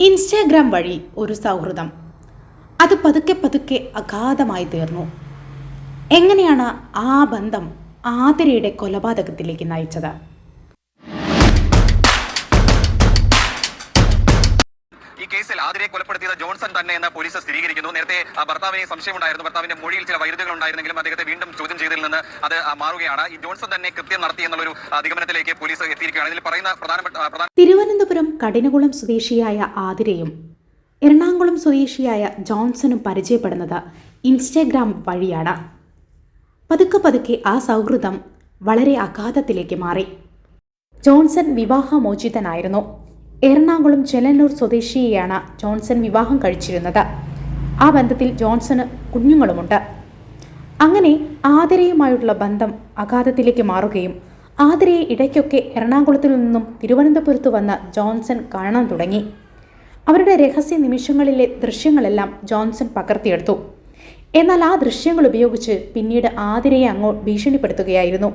Instagram വഴി ഒരു സൗഹൃദം. അത് പതുക്കെ പതുക്കെ അഗാധമായി തീർന്നു. എങ്ങനെയാണ് ആ ബന്ധം ആതിരയുടെ കൊലപാതകത്തിലേക്ക് നയിച്ചത്? ഈ കേസിൽ ആതിരയെ കൊലപ്പെടുത്തിയത് ജോൺസൺ തന്നെ എന്ന് പോലീസ് സ്ഥിരീകരിക്കുന്നു. നേരത്തെ ഭർത്താവിനെ സംശയമുണ്ടായിരുന്നു. ഭർത്താവിന്റെ മൊഴിയിൽ ചില വൈരുദ്ധ്യങ്ങൾ ഉണ്ടായിരുന്നെങ്കിലും അദ്ദേഹത്തെ വീണ്ടും ചോദ്യം ചെയ്തതിൽ നിന്ന് അത് മാറുകയാണ്. ഈ ജോൺസൺ തന്നെ കൃത്യം നടത്തി എന്നുള്ളൊരു നിഗമനത്തിലേക്ക് പോലീസ് എത്തിയിരിക്കുകയാണ്. ഇതിൽ പറയുന്ന പ്രധാനപ്പെട്ട പ്രധാന തിരുവനന്തപുരം കഠിനകുളം സ്വദേശിയായ ആതിരയും എറണാകുളം സ്വദേശിയായ ജോൺസണും പരിചയപ്പെടുന്നത് ഇൻസ്റ്റാഗ്രാം വഴിയാണ്. പതുക്കെ പതുക്കെ ആ സൗഹൃദം വളരെ അഗാധത്തിലേക്ക് മാറി. ജോൺസൺ വിവാഹമോചിതനായിരുന്നു. എറണാകുളം ചെലന്നൂർ സ്വദേശിയെയാണ് ജോൺസൺ വിവാഹം കഴിച്ചിരുന്നത്. ആ ബന്ധത്തിൽ ജോൺസണ് കുഞ്ഞുങ്ങളുമുണ്ട്. അങ്ങനെ ആതിരയുമായുള്ള ബന്ധം അഗാധത്തിലേക്ക് മാറുകയും ആതിരയെ ഇടയ്ക്കൊക്കെ എറണാകുളത്തു നിന്നും തിരുവനന്തപുരത്ത് വന്ന ജോൺസൺ കാണാൻ തുടങ്ങി. അവരുടെ രഹസ്യ നിമിഷങ്ങളിലെ ദൃശ്യങ്ങളെല്ലാം ജോൺസൺ പകർത്തിയെടുത്തു. എന്നാൽ ആ ദൃശ്യങ്ങൾ ഉപയോഗിച്ച് പിന്നീട് ആതിരയെ അങ്ങോ ഭീഷണിപ്പെടുത്തുകയായിരുന്നു.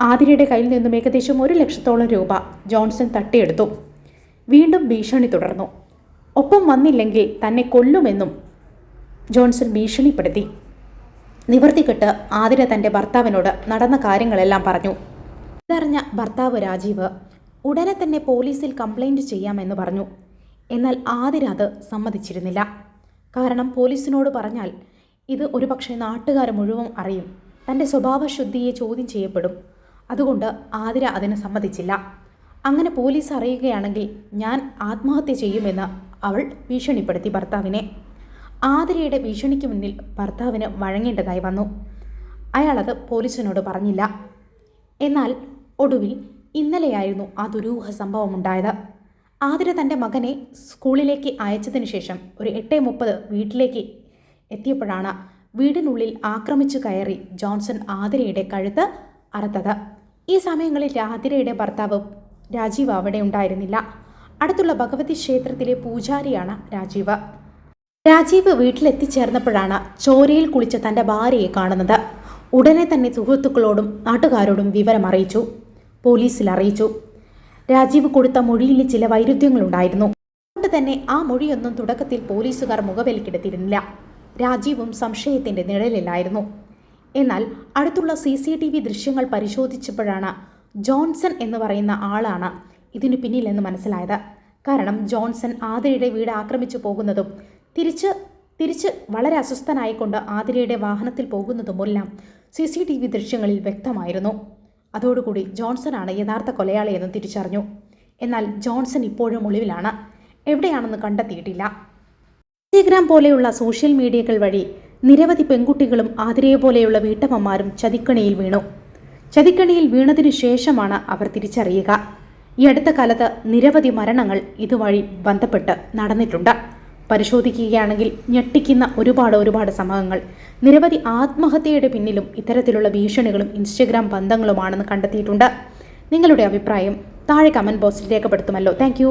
ആതിരയുടെ കയ്യിൽ നിന്നും ഏകദേശം ഒരു ലക്ഷത്തോളം രൂപ ജോൺസൺ തട്ടിയെടുത്തു. വീണ്ടും ഭീഷണി തുടർന്നു. ഒപ്പം വന്നില്ലെങ്കിൽ തന്നെ കൊല്ലുമെന്നും ജോൺസൺ ഭീഷണിപ്പെടുത്തി. നിവർത്തിക്കെട്ട് ആതിര തന്റെ ഭർത്താവിനോട് നടന്ന കാര്യങ്ങളെല്ലാം പറഞ്ഞു. ഇതറിഞ്ഞ ഭർത്താവ് രാജീവ് ഉടനെ തന്നെ പോലീസിൽ കംപ്ലൈന്റ് ചെയ്യാമെന്ന് പറഞ്ഞു. എന്നാൽ ആതിര അത് സമ്മതിച്ചിരുന്നില്ല. കാരണം പോലീസിനോട് പറഞ്ഞാൽ ഇത് ഒരുപക്ഷെ നാട്ടുകാർ മുഴുവൻ അറിയും. തന്റെ സ്വഭാവശുദ്ധിയെ ചോദ്യം ചെയ്യപ്പെടും. അതുകൊണ്ട് ആതിര അതിന് സമ്മതിച്ചില്ല. അങ്ങനെ പോലീസ് അറിയുകയാണെങ്കിൽ ഞാൻ ആത്മഹത്യ ചെയ്യുമെന്ന് അവൾ ഭീഷണിപ്പെടുത്തി ഭർത്താവിനെ. ആതിരയുടെ ഭീഷണിക്ക് മുന്നിൽ ഭർത്താവിന് വഴങ്ങേണ്ടതായി വന്നു. അയാളത് പോലീസിനോട് പറഞ്ഞില്ല. എന്നാൽ ഒടുവിൽ ഇന്നലെയായിരുന്നു ആ ദുരൂഹ സംഭവം ഉണ്ടായത്. ആതിര തന്റെ മകനെ സ്കൂളിലേക്ക് അയച്ചതിന് ശേഷം ഒരു എട്ട് മുപ്പത് വീട്ടിലേക്ക് എത്തിയപ്പോഴാണ് വീടിനുള്ളിൽ ആക്രമിച്ചു കയറി ജോൺസൺ ആതിരയുടെ കഴുത്ത് അറുത്തത്. ഈ സമയങ്ങളിൽ ആതിരയുടെ ഭർത്താവ് രാജീവ് അവിടെ ഉണ്ടായിരുന്നില്ല. അടുത്തുള്ള ഭഗവതി ക്ഷേത്രത്തിലെ പൂജാരിയാണ് രാജീവ്. രാജീവ് വീട്ടിലെത്തിച്ചേർന്നപ്പോഴാണ് ചോരയിൽ കുളിച്ച തന്റെ ഭാര്യയെ കാണുന്നത്. ഉടനെ തന്നെ സുഹൃത്തുക്കളോടും നാട്ടുകാരോടും വിവരം അറിയിച്ചു. പോലീസിൽ അറിയിച്ചു. രാജീവ് കൊടുത്ത മൊഴിയിൽ ചില വൈരുദ്ധ്യങ്ങളുണ്ടായിരുന്നു. അതുകൊണ്ട് തന്നെ ആ മൊഴിയൊന്നും തുടക്കത്തിൽ പോലീസുകാർ മുഖവിലക്കെടുത്തിരുന്നില്ല. രാജീവും സംശയത്തിന്റെ നിഴലിലായിരുന്നു. എന്നാൽ അടുത്തുള്ള സി സി ടി വി ദൃശ്യങ്ങൾ പരിശോധിച്ചപ്പോഴാണ് ജോൺസൺ എന്ന് പറയുന്ന ആളാണ് ഇതിനു പിന്നിലെന്ന് മനസ്സിലായത്. കാരണം ജോൺസൺ ആതിരയുടെ വീട് ആക്രമിച്ചു പോകുന്നതും തിരിച്ച് തിരിച്ച് വളരെ അസ്വസ്ഥനായിക്കൊണ്ട് ആതിരയുടെ വാഹനത്തിൽ പോകുന്നതുമെല്ലാം സി സി ടി വി ദൃശ്യങ്ങളിൽ വ്യക്തമായിരുന്നു. അതോടുകൂടി ജോൺസണാണ് യഥാർത്ഥ കൊലയാളിയെന്ന് തിരിച്ചറിഞ്ഞു. എന്നാൽ ജോൺസൺ ഇപ്പോഴും ഒളിവിലാണ്. എവിടെയാണെന്ന് കണ്ടെത്തിയിട്ടില്ല. ഇൻസ്റ്റഗ്രാം പോലെയുള്ള സോഷ്യൽ മീഡിയകൾ വഴി നിരവധി പെൺകുട്ടികളും ആതിരയെ പോലെയുള്ള വീട്ടമ്മമാരും ചതിക്കണിയിൽ വീണു. ചതിക്കണിയിൽ വീണതിനു ശേഷമാണ് അവർ തിരിച്ചറിയുക. ഈ അടുത്ത കാലത്ത് നിരവധി മരണങ്ങൾ ഇതുവഴി ബന്ധപ്പെട്ട് നടന്നിട്ടുണ്ട്. പരിശോധിക്കുകയാണെങ്കിൽ ഞെട്ടിക്കുന്ന ഒരുപാട് ഒരുപാട് സംഭവങ്ങൾ. നിരവധി ആത്മഹത്യയുടെ പിന്നിലും ഇത്തരത്തിലുള്ള ഭീഷണികളും ഇൻസ്റ്റഗ്രാം ബന്ധങ്ങളുമാണെന്ന് കണ്ടെത്തിയിട്ടുണ്ട്. നിങ്ങളുടെ അഭിപ്രായം താഴെ കമന്റ് ബോക്സിൽ രേഖപ്പെടുത്തുമല്ലോ. താങ്ക്